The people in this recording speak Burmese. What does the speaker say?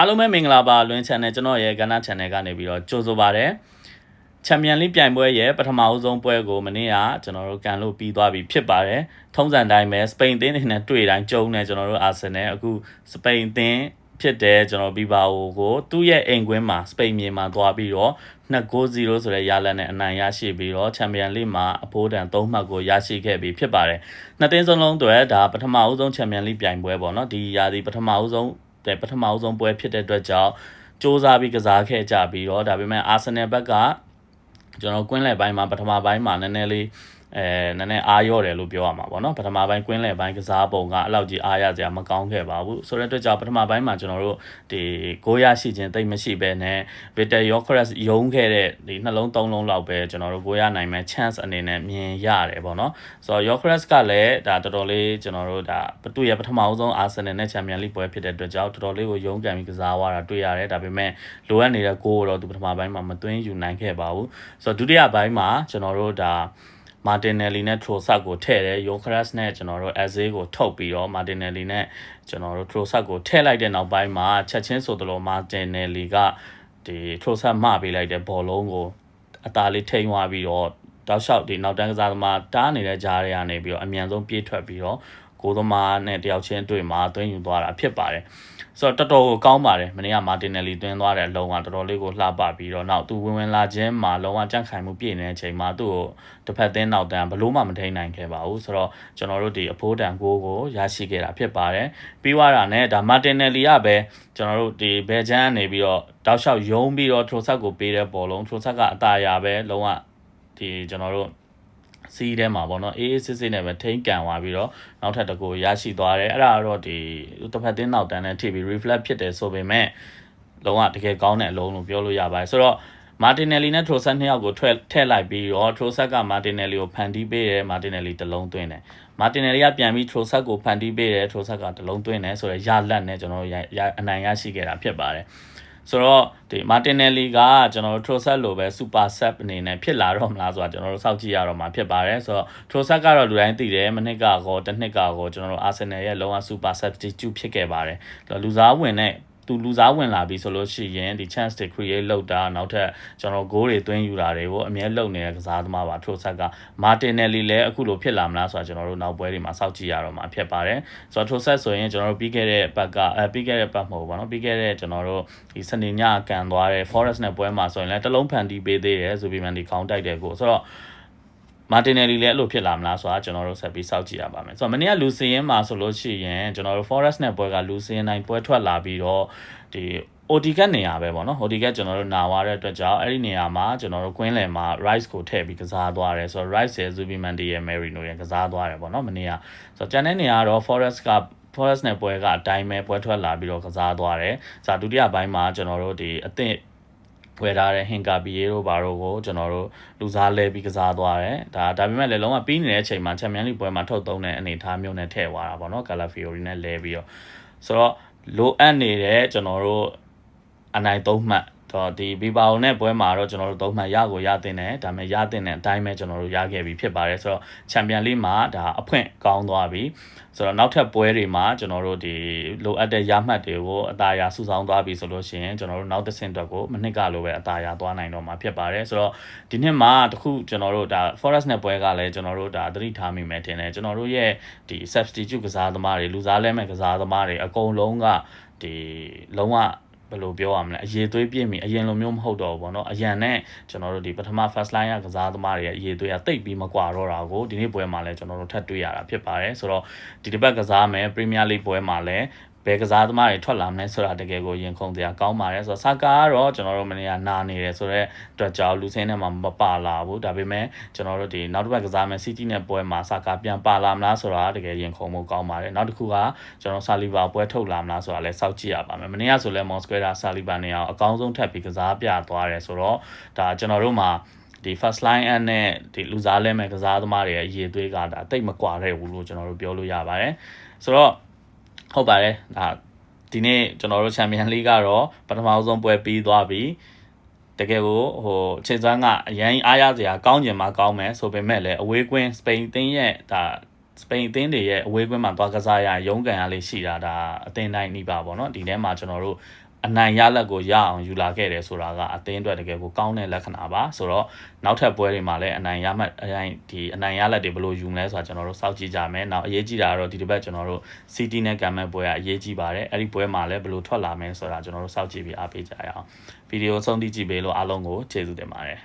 အားလုံးပဲမင်္ဂလာပါလွင် channel ကျွန်တော်ရဲ့ကဏ္ဍ channel ကနေပြီးတော့ကြိုဆိုပါရစေချန်ပီယံလိပြိုင်ပွဲရဲ့ပထမအဆုံးပွဲကိုမနေ့ကကျွန်တော်တို့ကန်လို့ပြီးသွားပြီဖြစ်ပါတယ်ထုံးစံတိုင်းပဲစပိန်အသင်းတွေနဲ့တွေ့တိုင်းကြုံနေကျွန်တော်တို့အာဆင်နယ်အခုစပိန်အသင်းဖြစ်တယ်ကျွန်တော်ဘီဘာအိုကိုသူ့ရဲ့အိမ်ကွင်းမှာစပိန်မြေမှာသွားပြီးတော့2-0ဆိုတဲ့ရလဒ်နဲ့အနိုင်ရရှိပြီးတော့ချန်ပီယံလိမှာအဖိုးတန်3မှတ်ကိုရရှိခဲ့ပြီးဖြစ်ပါတယ်နှစ်သင်းစလုံးအတွက်ဒါပထမအဆုံးချန်ပီယံလိပြိုင်ပွဲပေါ့နော်ဒီရာသီပထမအဆုံး တဲ့ပထမအဆုံးပွဲဖြစ်တဲ့အတွက်ကြောင့်စ조사ပြီးကစားခဲ့ကြပြီးတော့ဒါပေမဲ့အာဆင်နယ်ဘက်ကကျွန်တော်ကွင်းလယ်ပိုင်းမှာပထမပိုင်းမှာနည်းနည်းလေး အဲနည်းနည်းအားရော့တယ်လို့ပြောရမှာပေါ့နော်ပထမပိုင်းကွင်းလယ်ပိုင်းကစားပုံကအလောက်ကြီးအားရစရာမကောင်းခဲ့ပါဘူးဆိုတဲ့အတွက်ကြောင့်ပထမပိုင်းမှာကျွန်တော်တို့ဒီကိုရရှိခြင်းတိတ်မရှိပဲနဲ့ Vitor Yokres ရုံးခဲ့တဲ့ဒီနှလုံးသုံးလုံးလောက်ပဲကျွန်တော်တို့ကိုရနိုင်မဲ့ chance အနေနဲ့မြင်ရတယ်ပေါ့နော်ဆိုတော့ Yokres ကလည်းဒါတော်တော်လေးကျွန်တော်တို့ဒါသူ့ရဲ့ပထမဆုံး Arsenal နဲ့ Champions League ပွဲဖြစ်တဲ့အတွက်ကြောင့်တော်တော်လေးကိုရုံးကန်ပြီးကစားသွားတာတွေ့ရတယ်ဒါပေမဲ့လိုအပ်နေတဲ့ကိုတော့သူပထမပိုင်းမှာမသွင်းယူနိုင်ခဲ့ပါဘူးဆိုတော့ဒုတိယပိုင်းမှာကျွန်တော်တို့ဒါ မာတင်နယ်လီနဲ့ထရိုဆတ်ကိုထည့်တယ်ယိုခရက်စ်နဲ့ကျွန်တော်တို့အဇေးကိုထုတ်ပြီးတော့မာတင်နယ်လီနဲ့ကျွန်တော်တို့ထရိုဆတ်ကိုထည့်လိုက်တဲ့နောက်ပိုင်းမှာချက်ချင်းဆိုသလိုမာတင်နယ်လီကဒီထရိုဆတ်မှပေးလိုက်တဲ့ဘောလုံးကိုအသားလေးထိန်သွားပြီးတော့တောက်လျှောက်ဒီနောက်တန်းကစားသမားတားနေတဲ့ကြားတွေကနေပြီးတော့အမြန်ဆုံးပြေးထွက်ပြီးတော့ ကိုသမားနဲ့တယောက်ချင်းတွေ့မှာသွင်းယူသွားတာဖြစ်ပါတယ်ဆိုတော့တော်တော်ကိုကောင်းပါတယ်မနေ့ကမာတင်နယ်လီသွင်းသွားတဲ့အလုံးကတော်တော်လေးကိုလှပပြီးတော့နောက်သူဝင်ဝင်လာခြင်းမှာလုံးဝကြန့်ခိုင်မှုပြည့်နေတဲ့အချိန်မှာသူ့ကိုတစ်ဖက်သင်းနောက်တန်းဘလို့မှမထိန်နိုင်ခဲ့ပါဘူးဆိုတော့ကျွန်တော်တို့ဒီအဖိုးတန်ကိုကိုရရှိခဲ့တာဖြစ်ပါတယ်ပြီးွားတာနဲ့ဒါမာတင်နယ်လီကပဲကျွန်တော်တို့ဒီဘယ်ချမ်းနေပြီးတော့တောက်လျှောက်ယုံပြီးတော့ထရိုဆက်ကိုပေးတဲ့ပေါ်လုံးထရိုဆက်က အตาရပဲလုံးဝဒီကျွန်တော်တို့ စီးထဲမှာပေါ့နော်အေးအေးစစ်စစ်နဲ့ပဲထိန်းကန်သွားပြီးတော့နောက်ထပ်တကူရရှိသွားတယ်အဲ့ဒါကတော့ဒီတစ်ဖက်တင်းနောက်တန်းနဲ့ထိပြီး reflect ဖြစ်တယ်ဆိုပေမဲ့လုံးဝတကယ်ကောင်းတဲ့အလုံးလို့ပြောလို့ရပါတယ်ဆိုတော့မာတင်နယ်လီနဲ့ထရိုဆက်နှစ်ယောက်ကိုထွက်ထည့်လိုက်ပြီးတော့ထရိုဆက်ကမာတင်နယ်လီကိုဖန်တီးပေးတယ်မာတင်နယ်လီတစ်လုံးသွင်းတယ်မာတင်နယ်လီကပြန်ပြီးထရိုဆက်ကိုဖန်တီးပေးတယ်ထရိုဆက်ကတစ်လုံးသွင်းတယ်ဆိုတော့ရလက်နဲ့ကျွန်တော်တို့ရအနိုင်ရရှိခဲ့တာဖြစ်ပါတယ် ဆိုတော့ဒီမာတင်နယ်လီကကျွန်တော်တို့ Trossard လိုပဲ super sub အနေနဲ့ဖြစ်လာတော့မလားဆိုတာကျွန်တော်တို့စောင့်ကြည့်ရတော့မှာဖြစ်ပါတယ်ဆိုတော့ Trossard ကတော့လူတိုင်းသိတယ်မနစ်ကကောတစ်နှစ်ကကောကျွန်တော်တို့ Arsenal ရဲ့လုံးဝ super substitute ဖြစ်ခဲ့ပါတယ်လူစားဝင်တဲ့ သူလူစားဝင်လာပြီဆိုလို့ရှိရင်ဒီ chance တွေ create လုပ်တာနောက်ထပ်ကျွန်တော် goal တွေသွင်းယူတာတွေကိုအမြဲလုပ်နေတဲ့ကစားသမားပါ Trossard က Martinelli လည်းအခုလိုဖြစ်လာမလားဆိုတာကျွန်တော်တို့နောက်ပွဲတွေမှာစောင့်ကြည့်ရတော့မှာဖြစ်ပါတယ်ဆိုတော့ Trossard ဆိုရင်ကျွန်တော်တို့ပြီးခဲ့တဲ့ပတ်ကအဲပြီးခဲ့တဲ့ပတ်မဟုတ်ဘူးပေါ့နော်ပြီးခဲ့တဲ့ကျွန်တော်တို့ဒီစနေညကန်သွားတဲ့ Forest နဲ့ပွဲမှာဆိုရင်လည်းတစ်လုံးဖန်တီးပေးသေးတယ်ဆိုပြီးမှဒီခေါင်းတိုက်တယ်ကိုဆိုတော့ မာတင်နယ်လီလည်းအဲ့လိုဖြစ်လာမလားဆိုတာကျွန်တော်တို့ဆက်ပြီးစောင့်ကြည့်ရပါမယ်ဆိုတော့မနေ့ကလူစင်းရင်မှာဆိုလို့ရှိရင်ကျွန်တော်တို့ Forest နဲ့ပွဲကလူစင်းနိုင်ပွဲထွက်လာပြီးတော့ဒီ OT ကတ်နေရာပဲပေါ့နော် OT ကတ်ကျွန်တော်တို့နာသွားတဲ့အတွက်ကြောင့်အဲ့ဒီနေရာမှာကျွန်တော်တို့ကွင်းလယ်မှာ Rice ကိုထည့်ပြီးကစားသွားတယ်ဆိုတော့ Rice ရဲ့ Zubimendi ရဲ့ Merino ရဲ့ကစားသွားတယ်ပေါ့နော်မနေ့ကဆိုတော့ကျန်တဲ့နေရာကတော့ Forest က Forest နဲ့ပွဲကအတိုင်းပဲပွဲထွက်လာပြီးတော့ကစားသွားတယ်။ဇာဒုတိယပိုင်းမှာကျွန်တော်တို့ဒီအသင့် ဖွဲ့ထားတဲ့ဟင်ကာဘီယေတို့ဘာတို့ကိုကျွန်တော်တို့လူစားလဲပြီးကစားသွားတယ်ဒါဒါပေမဲ့လည်းလုံးဝပြီးနေတဲ့အချိန်မှာချန်ပီယံလိပွဲမှာထုတ်သုံးတဲ့အနေအထားမျိုးနဲ့ထည့်သွားတာပေါ့နော်ကာလာဖီယိုရီနဲ့လဲပြီးတော့ဆိုတော့လိုအပ်နေတဲ့ကျွန်တော်တို့အနိုင်သုံးမှတ် တော့ဒီဘီဘာအိုနဲ့ပွဲမှာတော့ကျွန်တော်တို့သုံးမှတ်ရကိုရတင်တယ်ဒါပေမဲ့ရတင်တဲ့အတိုင်းပဲကျွန်တော်တို့ရခဲ့ပြီဖြစ်ပါတယ်ဆိုတော့ချန်ပီယံလိမှာဒါအဖွင့်ကောင်းသွားပြီဆိုတော့နောက်ထပ်ပွဲတွေမှာကျွန်တော်တို့ဒီလိုအပ်တဲ့ရမှတ်တွေကိုအသာရစုဆောင်းသွားပြီဆိုလို့ရှိရင်ကျွန်တော်တို့နောက်တစ်ဆင့်အတွက်ကိုမနှစ်ကလိုပဲအသာရသွားနိုင်တော့မှာဖြစ်ပါတယ်ဆိုတော့ဒီနှစ်မှာတခုကျွန်တော်တို့ဒါ Forest နဲ့ပွဲကလည်းကျွန်တော်တို့ဒါသတိထားမိမယ်ထင်တယ်ကျွန်တော်တို့ရဲ့ဒီ substitute ကစားသမားတွေလူစားလဲမဲ့ကစားသမားတွေအကုန်လုံးကဒီလုံးဝ ဘယ်လိုပြောရမလဲအရေးသွေးပြည့်မီအရင်လိုမျိုးမဟုတ်တော့ဘူးပေါ့နော်အရန်နဲ့ကျွန်တော်တို့ဒီပထမ first line ကကစားသမားတွေရဲ့အရေးသွေးကတိတ်ပြီးမကွာတော့တာကိုဒီနေ့ပွဲမှာလည်းကျွန်တော်တို့ထပ်တွေ့ရတာဖြစ်ပါတယ်ဆိုတော့ဒီတစ်ပတ်ကစားမယ် Premier League ပွဲမှာလည်း ဘယ်ကစားသမားတွေထွက်လာမလဲဆိုတာတကယ်ကိုရင်ခုန်စရာကောင်းပါတယ်ဆိုတော့ဆာကာကတော့ကျွန်တော်တို့မနေ့ကနာနေတယ်ဆိုတော့အတွက်ကြောင့်လူစင်းထဲမှာမပါလာဘူးဒါပေမဲ့ကျွန်တော်တို့ဒီနောက်တစ်ပတ်ကစားမယ်စီးတီးနဲ့ပွဲမှာဆာကာပြန်ပါလာမလားဆိုတာတကယ်ရင်ခုန်မှုကောင်းပါတယ်နောက်တစ်ခုကကျွန်တော်ဆာလီဘာပွဲထုတ်လာမလားဆိုတာလည်းစောင့်ကြည့်ရပါမယ်မနေ့ကဆိုလဲမော်စကွဲရာဆာလီဘာနေအောင်အကောင်းဆုံးထပ်ပြီးကစားပြသွားတယ်ဆိုတော့ဒါကျွန်တော်တို့မှာဒီ first line အနဲ့ဒီလူစားလဲမဲ့ကစားသမားတွေရဲ့အရေးသွေးကဒါတိတ်မကွာတဲ့ဘူးလို့ကျွန်တော်တို့ပြောလို့ရပါတယ်ဆိုတော့ ဟုတ်ပါတယ်ဒါဒီနေ့ကျွန်တော်တို့ချန်ပီယံလိကတော့ပထမဆုံးပွဲပြီးသွားပြီတကယ်ကိုဟိုခြေစွမ်းကအရင်အားရစရာကောင်းကျင်မှာကောင်းမယ်ဆိုပေမဲ့လည်းအဝေးကွင်းစပိန်အသင်းရဲ့ဒါစပိန်အသင်းတွေရဲ့အဝေးကွင်းမှာသွားကစားရရုံးကန်ရလေးရှိတာဒါအသင်းတိုင်းနှိပါပေါ့နော်ဒီထဲမှာကျွန်တော်တို့ အနိုင်ရလက်ကိုရအောင်ယူလာခဲ့တယ်ဆိုတာကအသင်းအတွက်တကယ်ကိုကောင်းတဲ့လက္ခဏာပါဆိုတော့နောက်ထပ်ပွဲတွေမှာလည်းအနိုင်ရမှတ်အနိုင်ဒီအနိုင်ရလက်တွေဘယ်လိုယူမလဲဆိုတာကျွန်တော်တို့စောင့်ကြည့်ကြမယ်နောက်အရေးကြီးတာကတော့ဒီတစ်ပတ်ကျွန်တော်တို့ City နဲ့ကံမဲ့ပွဲကအရေးကြီးပါတယ်အဲ့ဒီပွဲမှာလည်းဘယ်လိုထွက်လာမလဲဆိုတာကျွန်တော်တို့စောင့်ကြည့်ပြီးအားပေးကြရအောင်ဗီဒီယိုဆုံးသိကြည့်ပေးလို့အားလုံးကိုကျေးဇူးတင်ပါတယ်